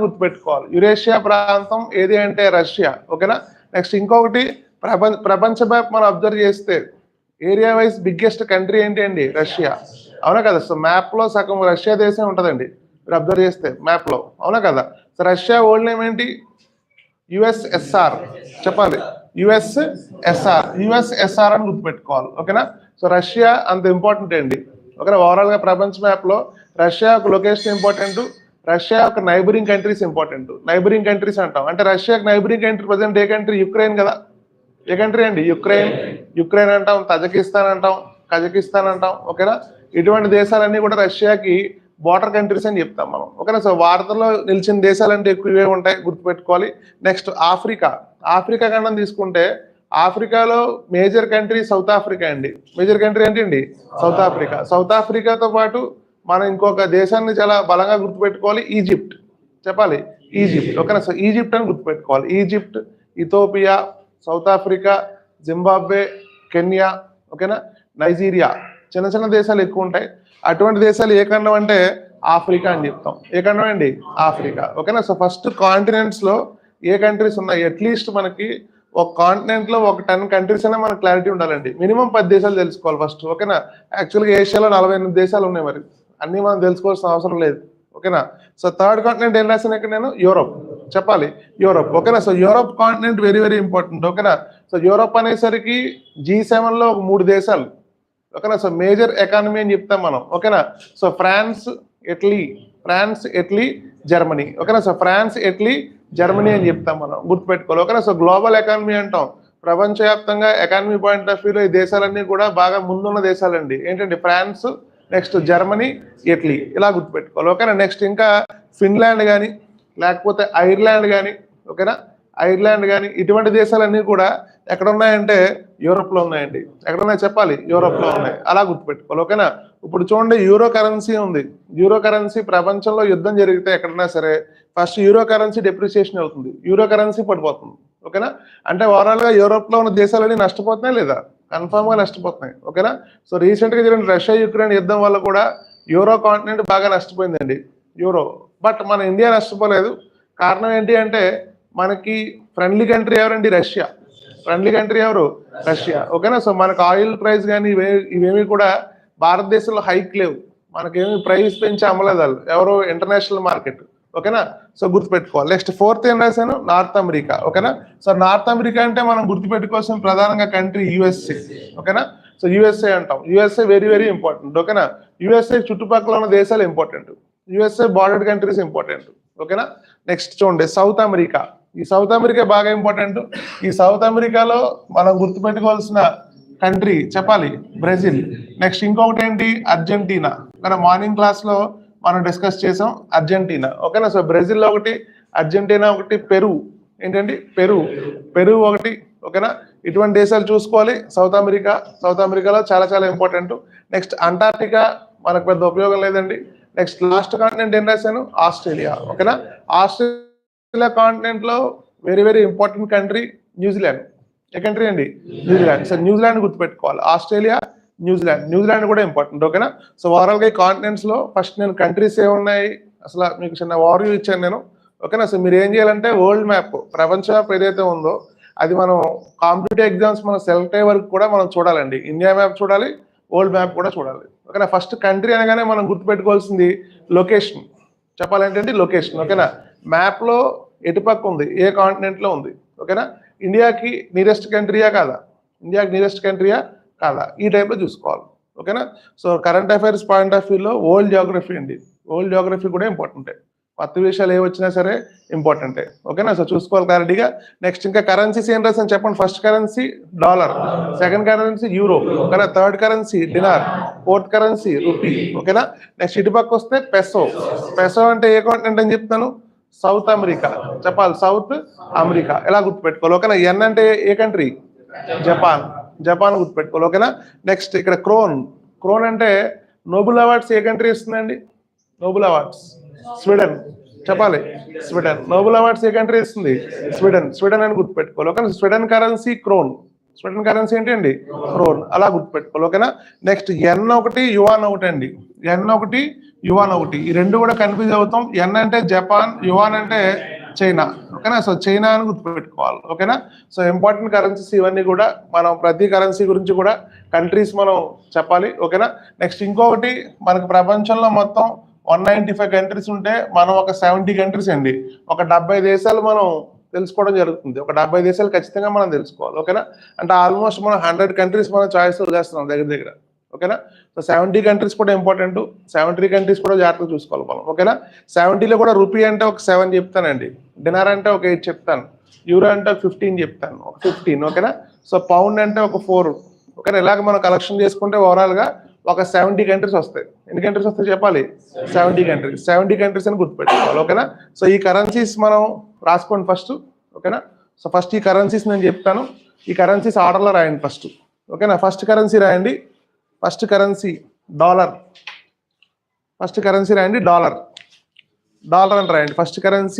గుర్తుపెట్టుకోవాలి. యురేషియా ప్రాంతం ఏది అంటే రష్యా. ఓకేనా? నెక్స్ట్ ఇంకొకటి ప్రపంచ ప్రపంచ మ్యాప్ మనం అబ్జర్వ్ చేస్తే ఏరియా వైజ్ బిగ్గెస్ట్ కంట్రీ ఏంటి అండి? రష్యా. అవునా కదా? సో మ్యాప్లో సగం రష్యా దేశం ఉంటుందండి. మీరు అబ్జర్వ్ చేస్తే మ్యాప్లో అవునా కదా? సో రష్యా ఓల్డ్ నేమ్ ఏంటి? యుఎస్ఎస్ఆర్. చెప్పాలి. యుఎస్ఎస్ఆర్. యుఎస్ఎస్ఆర్ అని గుర్తుపెట్టుకోవాలి. ఓకేనా? సో రష్యా అంత ఇంపార్టెంట్ అండి ఓకేనా? ఓవరాల్గా ప్రపంచ మ్యాప్లో రష్యా ఒక లొకేషన్ ఇంపార్టెంట్ రష్యా యొక్క neighbouring countries important neighbouring countries అంటాం. అంటే రష్యాకి నైబరింగ్ కంట్రీ ప్రజెంట్ ఏ కంట్రీ యుక్రెయిన్ కదా. ఏ కంట్రీ అండి? యుక్రెయిన్. యుక్రెయిన్ అంటాం తజకిస్తాన్ అంటాం కజకిస్తాన్ అంటాం ఓకేనా? ఇటువంటి దేశాలన్నీ కూడా రష్యాకి బార్డర్ కంట్రీస్ అని చెప్తాం మనం. ఓకేనా? సో వార్తల్లో నిలిచిన దేశాలంటే ఎక్కువ ఇవే ఉంటాయి గుర్తుపెట్టుకోవాలి. Next Africa. ఆఫ్రికా ఖండం తీసుకుంటే ఆఫ్రికాలో మేజర్ కంట్రీ సౌత్ ఆఫ్రికా అండి. మేజర్ కంట్రీ ఏంటండి? సౌత్ ఆఫ్రికా సౌత్ ఆఫ్రికాతో పాటు మనం ఇంకొక దేశాన్ని చాలా బలంగా గుర్తుపెట్టుకోవాలి ఈజిప్ట్. చెప్పాలి? ఈజిప్ట్. ఓకేనా? సార్ ఈజిప్ట్ అని గుర్తుపెట్టుకోవాలి. Egypt Ethiopia South Africa Zimbabwe Kenya ఓకేనా? నైజీరియా. చిన్న చిన్న దేశాలు ఎక్కువ ఉంటాయి. అటువంటి దేశాలు ఏ ఖండం అంటే ఆఫ్రికా అని చెప్తాం. ఏ ఖండం అండి? ఆఫ్రికా. ఓకేనా? సో ఫస్ట్ కాంటినెంట్స్లో ఏ కంట్రీస్ ఉన్నాయి? అట్లీస్ట్ మనకి ఒక కాంటినెంట్లో ఒక టెన్ కంట్రీస్ అయినా మనకు క్లారిటీ ఉండాలండి. మినిమం పది దేశాలు తెలుసుకోవాలి ఫస్ట్ ఓకేనా? యాక్చువల్గా ఏషియాలో నలభై ఎనిమిది దేశాలు ఉన్నాయి మరి. అన్ని మనం తెలుసుకోవాల్సిన అవసరం లేదు. ఓకేనా? సో థర్డ్ కాంటినెంట్ ఏం రాసిన ఇక్కడ నేను? యూరోప్ చెప్పాలి. యూరోప్ ఓకేనా? So Europe continent very very important ఓకేనా? సో యూరోప్ అనేసరికి జీ సెవెన్లో ఒక మూడు దేశాలు. ఓకేనా? సో మేజర్ ఎకానమీ అని చెప్తాం మనం. ఓకేనా? So France Italy France Italy Germany ఓకేనా? సో ఫ్రాన్స్ ఇటలీ జర్మనీ అని చెప్తాం మనం. గుర్తుపెట్టుకోవాలి. ఓకేనా? సో గ్లోబల్ ఎకానమీ అంటాం. ప్రపంచవ్యాప్తంగా ఎకానమీ పాయింట్ ఆఫ్ వ్యూలో ఈ దేశాలన్నీ కూడా బాగా ముందున్న దేశాలండి. ఏంటంటే ఫ్రాన్స్ నెక్స్ట్ జర్మనీ ఇటలీ. ఇలా గుర్తుపెట్టుకోవాలి ఓకేనా? నెక్స్ట్ ఇంకా ఫిన్లాండ్ కానీ లేకపోతే ఐర్లాండ్ కానీ ఓకేనా? ఐర్లాండ్ కానీ ఇటువంటి దేశాలన్నీ కూడా ఎక్కడ ఉన్నాయంటే యూరోప్లో ఉన్నాయండి. ఎక్కడున్నాయి చెప్పాలి యూరోప్లో ఉన్నాయి. అలా గుర్తుపెట్టుకోవాలి ఓకేనా? ఇప్పుడు చూడండి యూరో కరెన్సీ ఉంది. యూరో కరెన్సీ ప్రపంచంలో యుద్ధం జరిగితే ఎక్కడన్నా సరే ఫస్ట్ యూరో కరెన్సీ డెప్రిసియేషన్ అవుతుంది యూరో కరెన్సీ పడిపోతుంది ఓకేనా? అంటే ఓవరాల్గా యూరోప్లో ఉన్న దేశాలన్నీ నష్టపోతున్నాయి లేదా? కన్ఫామ్గా నష్టపోతున్నాయి. ఓకేనా? సో రీసెంట్గా జరిగిన రష్యా యుక్రెయిన్ యుద్ధం వల్ల కూడా యూరో కాంటినెంట్ బాగా నష్టపోయిందండి. యూరో. బట్ మన ఇండియా నష్టపోలేదు. కారణం ఏంటి అంటే మనకి ఫ్రెండ్లీ కంట్రీ ఎవరండి? రష్యా. ఫ్రెండ్లీ కంట్రీ ఎవరు? రష్యా. ఓకేనా? సో మనకు ఆయిల్ ప్రైస్ కానీ ఇవే ఇవేమి కూడా భారతదేశంలో హైక్ లేవు. మనకేమి ప్రైస్ పెంచి అమ్మలేదు వాళ్ళు. ఎవరు? International market. ఓకేనా? సో గుర్తుపెట్టుకోవాలి. నెక్స్ట్ ఫోర్త్ ఏం రాశాను? నార్త్ అమెరికా ఓకేనా? సో నార్త్ అమెరికా అంటే మనం గుర్తుపెట్టుకోవాల్సిన ప్రధానంగా కంట్రీ యుఎస్ఏ ఓకేనా? సో యుఎస్ఏ అంటాం. యుఎస్ఏ వెరీ వెరీ ఇంపార్టెంట్ ఓకేనా? యుఎస్ఏ చుట్టుపక్కల ఉన్న దేశాలు important USA border countries important ఓకేనా? నెక్స్ట్ చూడండి. సౌత్ అమెరికా ఈ సౌత్ అమెరికా బాగా ఇంపార్టెంట్ ఈ సౌత్ అమెరికాలో మనం గుర్తుపెట్టుకోవాల్సిన కంట్రీ చెప్పాలి. బ్రెజిల్ నెక్స్ట్ ఇంకొకటి ఏంటి? అర్జెంటీనా మన మార్నింగ్ క్లాస్లో మనం డిస్కస్ చేసాం అర్జెంటీనా. ఓకేనా? సో బ్రెజిల్ ఒకటి అర్జెంటీనా ఒకటి పెరు. ఏంటండి? పెరు. పెరు ఒకటి ఓకేనా? ఇటువంటి దేశాలు చూసుకోవాలి. సౌత్ అమెరికా సౌత్ అమెరికాలో చాలా చాలా ఇంపార్టెంట్. నెక్స్ట్ అంటార్టికా మనకు పెద్ద ఉపయోగం లేదండి. నెక్స్ట్ లాస్ట్ కాంటినెంట్ ఏం రాశాను? ఆస్ట్రేలియా ఓకేనా? Australia కాంటినెంట్లో very very important country New Zealand. ఏ కంట్రీ అండి? New Zealand. Sir New Zealand గుర్తుపెట్టుకోవాలి. Australia New Zealand New Zealand కూడా ఇంపార్టెంట్ ఓకేనా సో ఓవరాల్గా ఈ కాంటినెంట్స్లో ఫస్ట్ నేను కంట్రీస్ ఏమున్నాయి ఉన్నాయి? అసలు మీకు చిన్న ఓవర్వ్యూ ఇచ్చాను నేను ఓకేనా సో మీరు ఏం చేయాలంటే వరల్డ్ మ్యాప్ ప్రపంచ మ్యాప్ ఏదైతే ఉందో అది మనం కాంపిటేటివ్ ఎగ్జామ్స్ మనం సెలెక్ట్ అయ్యే వరకు కూడా మనం చూడాలండి. ఇండియా మ్యాప్ చూడాలి వరల్డ్ మ్యాప్ కూడా చూడాలి ఓకేనా ఫస్ట్ కంట్రీ అనగానే మనం గుర్తుపెట్టుకోవాల్సింది లొకేషన్ చెప్పాలంటే లొకేషన్ ఓకేనా మ్యాప్లో ఎటుపక్క ఉంది? ఏ కాంటినెంట్లో ఉంది? ఓకేనా ఇండియాకి నియరెస్ట్ కంట్రీయా కాదా? ఇండియాకి నియరెస్ట్ కంట్రీయా కాదా ఈ టైప్లో చూసుకోవాలి. ఓకేనా? So current affairs point of వ్యూలో ఓల్డ్ జియోగ్రఫీ అండి. ఓల్డ్ జియోగ్రఫీ కూడా ఇంపార్టెంటే కొత్త విషయాలు ఏ వచ్చినా సరే ఇంపార్టెంటే ఓకేనా? సో చూసుకోవాలి క్లారిటీగా నెక్స్ట్ ఇంకా కరెన్సీస్ ఏం రాసాను చెప్పండి? First currency dollar second currency euro ఓకేనా? Third currency dinar fourth currency rupee ఓకేనా? నెక్స్ట్ ఇటు పక్క వస్తే పెసో పెసో అంటే ఏ కాంటినెంట్ అని చెప్తాను సౌత్ అమెరికా చెప్పాలి. సౌత్ అమెరికా ఎలా గుర్తుపెట్టుకోవాలి? ఓకేనా? ఎన్ అంటే ఏ కంట్రీ జపాన్ జపాన్ గుర్తుపెట్టుకోవాలి. ఓకేనా? నెక్స్ట్ ఇక్కడ క్రోన్ క్రోన్ అంటే నోబుల్ అవార్డ్స్ ఏ కంట్రీ ఇస్తుందండి? నోబుల్ అవార్డ్స్ స్వీడన్ చెప్పాలి. స్వీడన్ నోబుల్ అవార్డ్స్ ఏ కంట్రీ ఇస్తుంది? స్వీడన్ స్వీడన్ అని గుర్తుపెట్టుకోవాలి. ఓకేనా? Sweden currency krone Sweden currency ఏంటండి క్రోన్ అలా గుర్తుపెట్టుకోవాలి. ఓకేనా? నెక్స్ట్ ఎన్ ఒకటి యువాన్ ఒకటి అండి. ఎన్ ఒకటి యువాన్ ఒకటి. ఈ రెండు కూడా కన్ఫ్యూజ్ అవుతాం. ఎన్ అంటే జపాన్ యువాన్ అంటే చైనా. ఓకేనా? సో చైనా అని గుర్తుపెట్టుకోవాలి. ఓకేనా? సో ఇంపార్టెంట్ కరెన్సీస్ ఇవన్నీ కూడా మనం ప్రతి కరెన్సీ గురించి కూడా కంట్రీస్ మనం చెప్పాలి. ఓకేనా? నెక్స్ట్ ఇంకొకటి మనకు ప్రపంచంలో మొత్తం వన్ నైంటీ ఫైవ్ కంట్రీస్ ఉంటే మనం ఒక సెవెంటీ కంట్రీస్ అండి. ఒక డెబ్బై దేశాలు మనం తెలుసుకోవడం జరుగుతుంది. ఒక డెబ్బై దేశాలు ఖచ్చితంగా మనం తెలుసుకోవాలి. ఓకేనా? అంటే ఆల్మోస్ట్ మనం హండ్రెడ్ కంట్రీస్ మనం చాయిస్ చేస్తున్నాం దగ్గర దగ్గర. ఓకేనా? సో సెవెంటీ కంట్రీస్ కూడా ఇంపార్టెంట్ సెవెంటీ కంట్రీస్ కూడా జాగ్రత్తగా చూసుకోవాలి మనం ఓకేనా? సెవెంటీలో కూడా రూపీ అంటే ఒక సెవెన్ చెప్తానండి. డినార్ అంటే ఒక ఎయిట్ చెప్తాను. యూరో అంటే ఒక ఫిఫ్టీన్ చెప్తాను. ఒక ఫిఫ్టీన్ ఓకేనా? సో పౌండ్ అంటే ఒక ఫోర్ ఓకేనా? ఇలాగ మనం కలెక్షన్ చేసుకుంటే ఓవరాల్గా ఒక సెవెంటీ కంట్రీస్ వస్తాయి. ఎన్ని కంట్రీస్ వస్తాయి చెప్పాలి? సెవెంటీ కంట్రీస్ సెవెంటీ కంట్రీస్ అని గుర్తుపెట్టుకోవాలి ఓకేనా? సో ఈ కరెన్సీస్ మనం రాసుకోండి ఫస్ట్ ఓకేనా? సో ఫస్ట్ ఈ కరెన్సీస్ నేను చెప్తాను. ఈ కరెన్సీస్ ఆర్డర్లో రాయండి ఫస్ట్ ఓకేనా? ఫస్ట్ కరెన్సీ రాయండి. First currency dollar. First currency రాయండి డాలర్. డాలర్ అని రాయండి. First currency